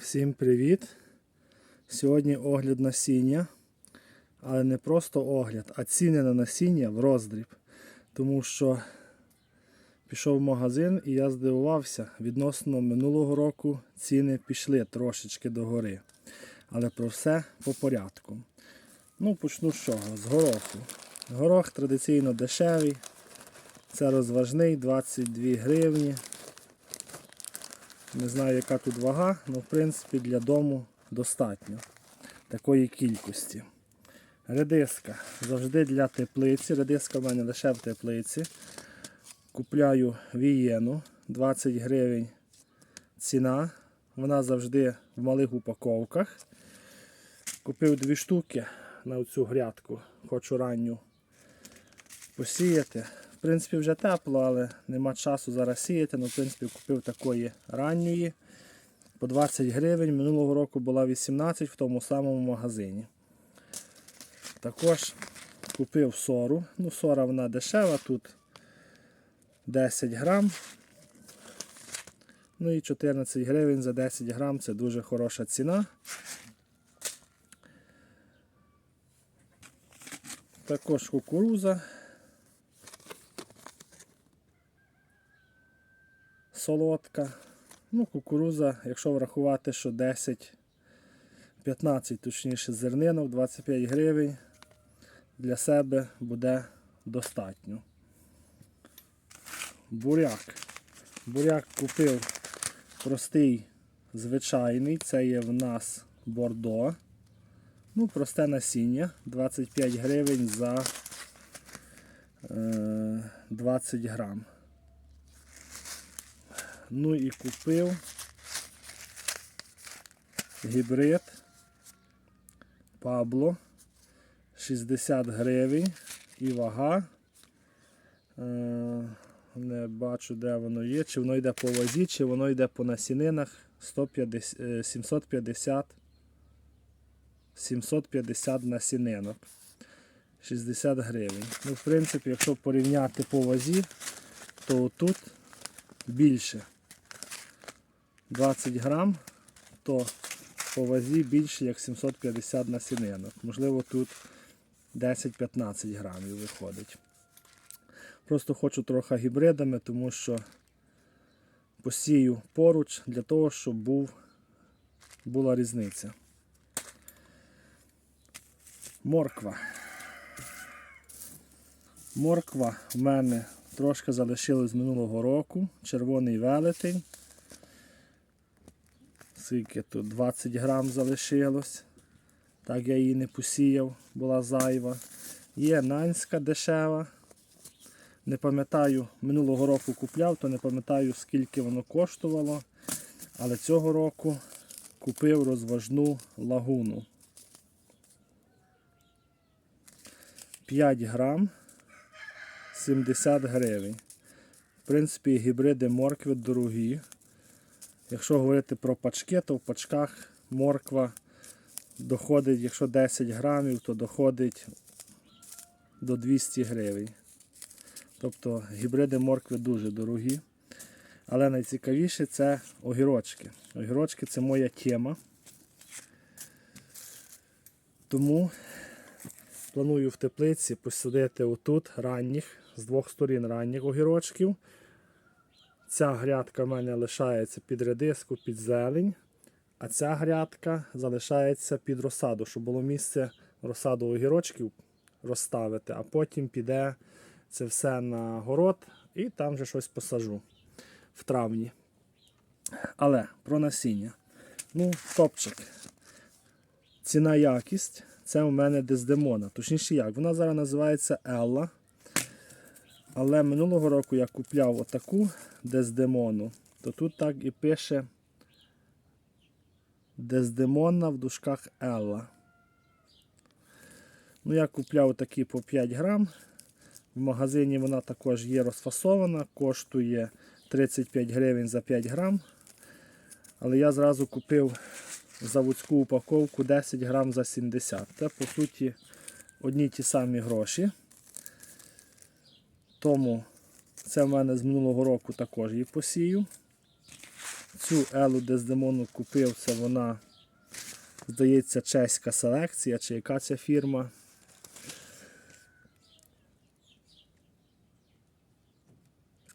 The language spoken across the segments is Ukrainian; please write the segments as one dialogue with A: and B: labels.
A: Всім привіт! Сьогодні огляд насіння, але не просто огляд, а ціни на насіння в роздріб. Тому що пішов в магазин і я здивувався, відносно минулого року ціни пішли трошечки догори. Але про все по порядку. Ну, почну з чого? З гороху. Горох традиційно дешевий. Це розважний 22 гривні. Не знаю, яка тут вага, але в принципі для дому достатньо такої кількості. Редиска завжди для теплиці. Редиска в мене лише в теплиці. Купляю вієну 20 гривень ціна. Вона завжди в малих упаковках. Купив дві штуки на цю грядку, хочу ранню посіяти. В принципі, вже тепло, але нема часу зараз сіяти. Ну, в принципі, купив такої ранньої по 20 гривень. Минулого року була 18 в тому самому магазині. Також купив сору. Ну, сора вона дешева, тут 10 грам. Ну і 14 гривень за 10 грам це дуже хороша ціна. Також кукуруза. Солодка. Ну, кукуруза, якщо врахувати, що 10, 15, точніше, зернинок, 25 гривень для себе буде достатньо. Буряк. Буряк купив простий, звичайний, це є в нас бордо. Ну, просте насіння, 25 гривень за е, 20 грам. Ну і купив гібрид Пабло 60 гривень і вага. Е, Не бачу, де воно є, чи воно йде по вазі, чи воно йде по насінинах 150, е, 750 750 насінинок. 60 гривень. Ну, в принципі, якщо порівняти по вазі, то тут більше 20 грам, то по вазі більше як 750 насінинок. Можливо, тут 10-15 грамів виходить. Просто хочу трохи гібридами, тому що посію поруч для того, щоб був, була різниця. Морква. Морква в мене трошки залишилось з минулого року. Червоний велетень. Скільки тут 20 грам залишилось. Так я її не посіяв, була зайва. Є нанська дешева. Не пам'ятаю, минулого року купляв, то не пам'ятаю скільки воно коштувало. Але цього року купив розважну лагуну. 5 грам 70 гривень. В принципі, гібриди моркви дорогі. Якщо говорити про пачки, то в пачках морква доходить, якщо 10 грамів, то доходить до 200 гривень. Тобто гібриди моркви дуже дорогі. Але найцікавіше це огірочки. Огірочки це моя тема. Тому планую в теплиці посадити отут ранніх, з двох сторін ранніх огірочків. Ця грядка в мене лишається під редиску, під зелень, а ця грядка залишається під розсаду, щоб було місце розсаду огірочків розставити, а потім піде це все на город і там вже щось посажу в травні. Але про насіння. Ну, топчик. Ціна якість. Це у мене Дездемона. Точніше як, вона зараз називається Елла. Але минулого року я купляв отаку Дездемону, то тут так і пише Дездемона в дужках Елла. Ну, я купляв такі по 5 грам. В магазині вона також є розфасована, коштує 35 гривень за 5 грам. Але я зразу купив заводську упаковку 10 грам за 70. Це по суті одні ті самі гроші. Тому це в мене з минулого року також її посію. Цю Елу Дездемону купив, це вона, здається, чеська селекція, чи яка ця фірма.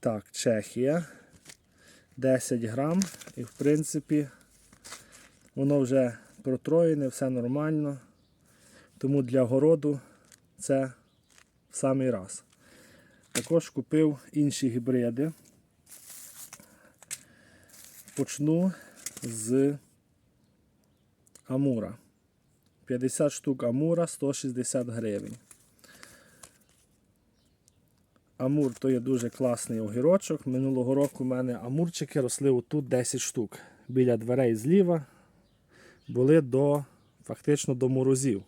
A: Так, Чехія. 10 грам. І в принципі воно вже протроєне, все нормально. Тому для городу це в самий раз. Також купив інші гібриди. Почну з Амура. 50 штук Амура 160 гривень. Амур то є дуже класний огірочок. Минулого року в мене амурчики росли отут 10 штук. Біля дверей зліва були до фактично до морозів.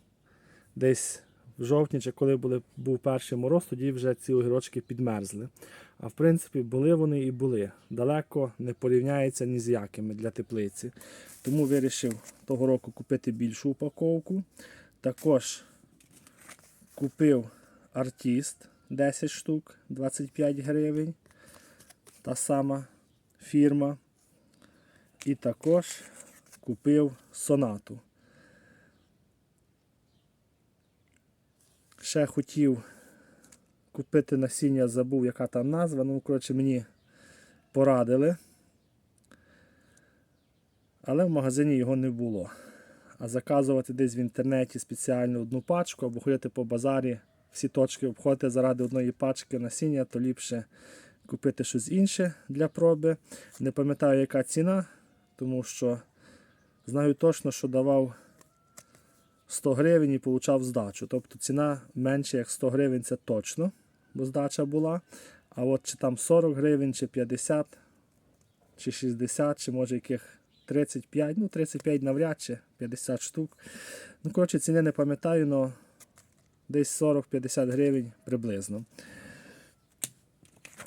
A: Десь в жовтні, чи коли були, був перший мороз, тоді вже ці огірочки підмерзли. А в принципі, були вони і були. Далеко не порівняється ні з якими для теплиці. Тому вирішив того року купити більшу упаковку. Також купив артіст 10 штук, 25 гривень. Та сама фірма. І також купив сонату. Ще хотів купити насіння, забув, яка там назва. Ну, коротше, мені порадили. Але в магазині його не було. А заказувати десь в інтернеті спеціально одну пачку або ходити по базарі, всі точки обходити заради одної пачки насіння, то ліпше купити щось інше для проби. Не пам'ятаю, яка ціна, тому що знаю точно, що давав 100 гривень і получав здачу. Тобто ціна менше як 100 гривень це точно, бо здача була. А от чи там 40 гривень, чи 50, чи 60, чи може яких 35, ну 35 навряд чи 50 штук. Ну, коротше, ціни не пам'ятаю, але десь 40-50 гривень приблизно.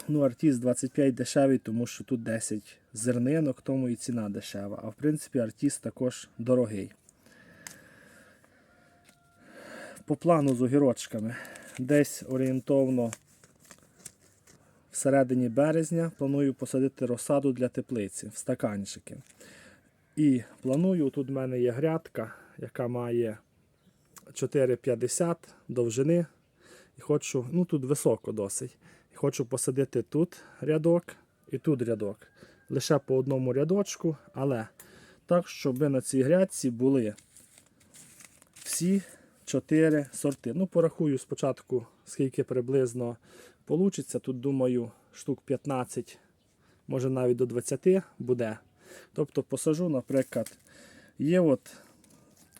A: Ну, артіст 25 дешевий, тому що тут 10 зернинок, тому і ціна дешева. А в принципі, артіст також дорогий. По плану з огірочками. Десь орієнтовно всередині березня планую посадити розсаду для теплиці в стаканчики. І планую, тут в мене є грядка, яка має 4,50 довжини. І хочу, ну тут високо досить. І хочу посадити тут рядок і тут рядок. Лише по одному рядочку, але так, щоб на цій грядці були всі 4 сорти. Ну, порахую спочатку, скільки приблизно вийде. Тут, думаю, штук 15, може навіть до 20 буде. Тобто посажу, наприклад, є от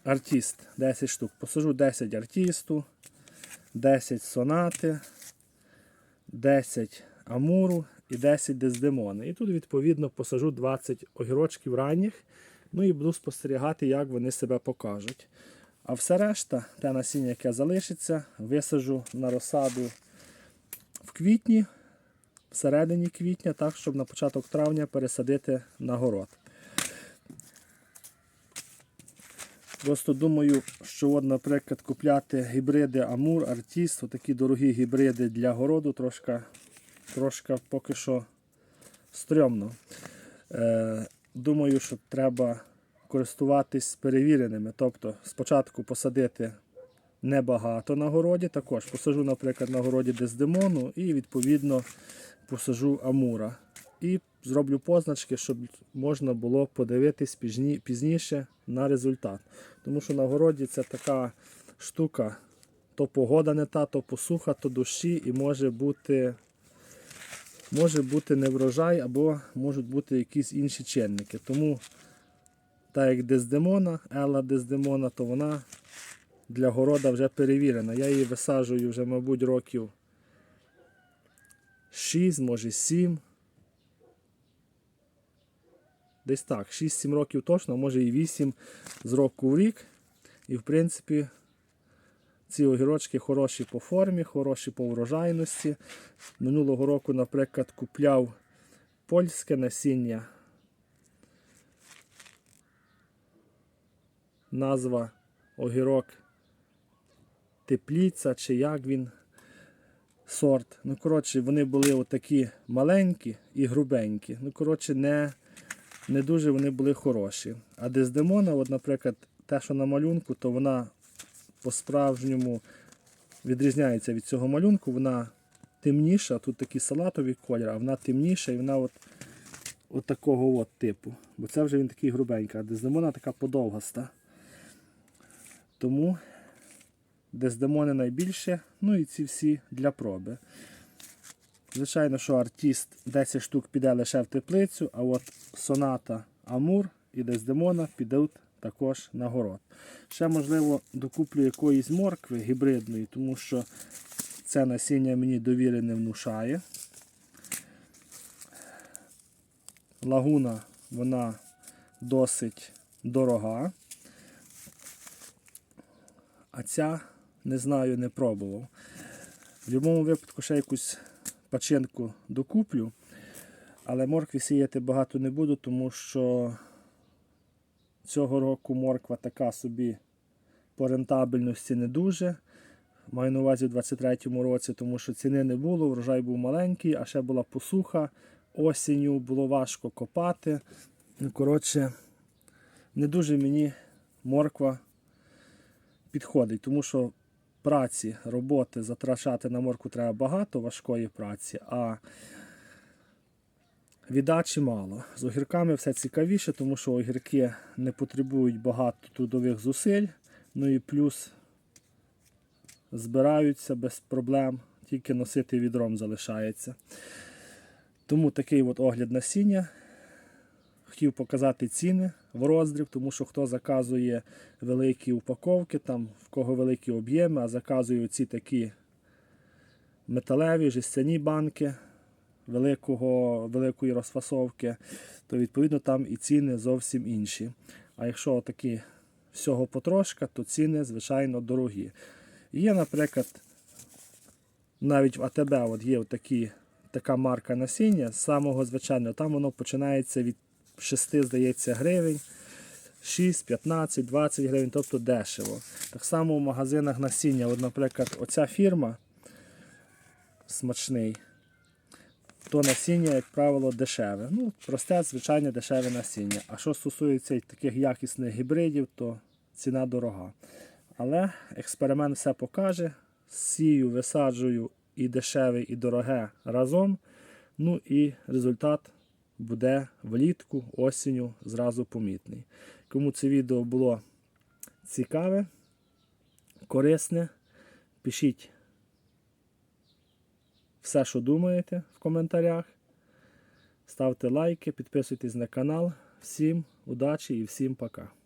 A: артист 10 штук. Посажу 10 артисту, 10 сонати, 10 амуру і 10 дездемони. І тут, відповідно, посажу 20 огірочків ранніх. Ну і буду спостерігати, як вони себе покажуть. А все решта, те насіння, яке залишиться, висажу на розсаду в квітні, всередині квітня, так, щоб на початок травня пересадити на город. Просто думаю, що, от, наприклад, купляти гібриди Амур, Артіст, такі дорогі гібриди для городу, трошки, трошки поки що стрьомно. Е, думаю, що треба користуватись перевіреними. Тобто спочатку посадити небагато на городі, також посажу, наприклад, на городі дездемону і відповідно посажу амура. І зроблю позначки, щоб можна було подивитись пізні- пізніше на результат. Тому що на городі це така штука, то погода не та, то посуха, то дощі, і може бути, може бути неврожай або можуть бути якісь інші чинники. Тому так як Дездемона, Елла Дездемона, то вона для города вже перевірена. Я її висаджую вже, мабуть, років 6, може 7. Десь так, 6-7 років точно, може і 8 з року в рік. І в принципі ці огірочки хороші по формі, хороші по врожайності. Минулого року, наприклад, купляв польське насіння. Назва огірок тепліця чи як він сорт. Ну, коротше, вони були отакі маленькі і грубенькі. Ну, коротше, не не дуже вони були хороші. А дездемона, от, наприклад, те, що на малюнку, то вона по-справжньому відрізняється від цього малюнку. Вона темніша, тут такий салатовий колір, а вона темніша і вона от, от такого от типу. Бо це вже він такий грубенький, а дездемона така подовгаста. Тому дездемони найбільше, ну і ці всі для проби. Звичайно, що артист 10 штук піде лише в теплицю, а от соната Амур і Дездемона підуть також на город. Ще, можливо, докуплю якоїсь моркви гібридної, тому що це насіння мені довіри не внушає. Лагуна вона досить дорога. А ця, не знаю, не пробував. В будь-якому випадку ще якусь пачинку докуплю, але моркві сіяти багато не буду, тому що цього року морква така собі по рентабельності не дуже. Маю на увазі у 23-му році, тому що ціни не було, врожай був маленький, а ще була посуха. Осінню було важко копати. Ну, коротше, не дуже мені морква підходить, тому що праці, роботи затрачати на морку треба багато важкої праці, а віддачі мало. З огірками все цікавіше, тому що огірки не потребують багато трудових зусиль, ну і плюс збираються без проблем, тільки носити відром залишається. Тому такий от огляд насіння. Хотів показати ціни в роздріб, тому що хто заказує великі упаковки, там в кого великі об'єми, а заказує ці такі металеві жестяні банки великого, великої розфасовки, то відповідно там і ціни зовсім інші. А якщо такі всього потрошка, то ціни, звичайно, дорогі. Є, наприклад, навіть в АТБ от є такі, така марка насіння, з самого звичайного, там воно починається від 6, здається, гривень, 6, 15, 20 гривень, тобто дешево. Так само в магазинах насіння, от, наприклад, оця фірма смачний, то насіння, як правило, дешеве. Ну, просте, звичайне дешеве насіння. А що стосується таких якісних гібридів, то ціна дорога. Але експеримент все покаже. Сію, висаджую і дешеве, і дороге разом. Ну і результат буде влітку, осінню зразу помітний. Кому це відео було цікаве, корисне, пишіть все, що думаєте в коментарях. Ставте лайки, підписуйтесь на канал. Всім удачі і всім пока.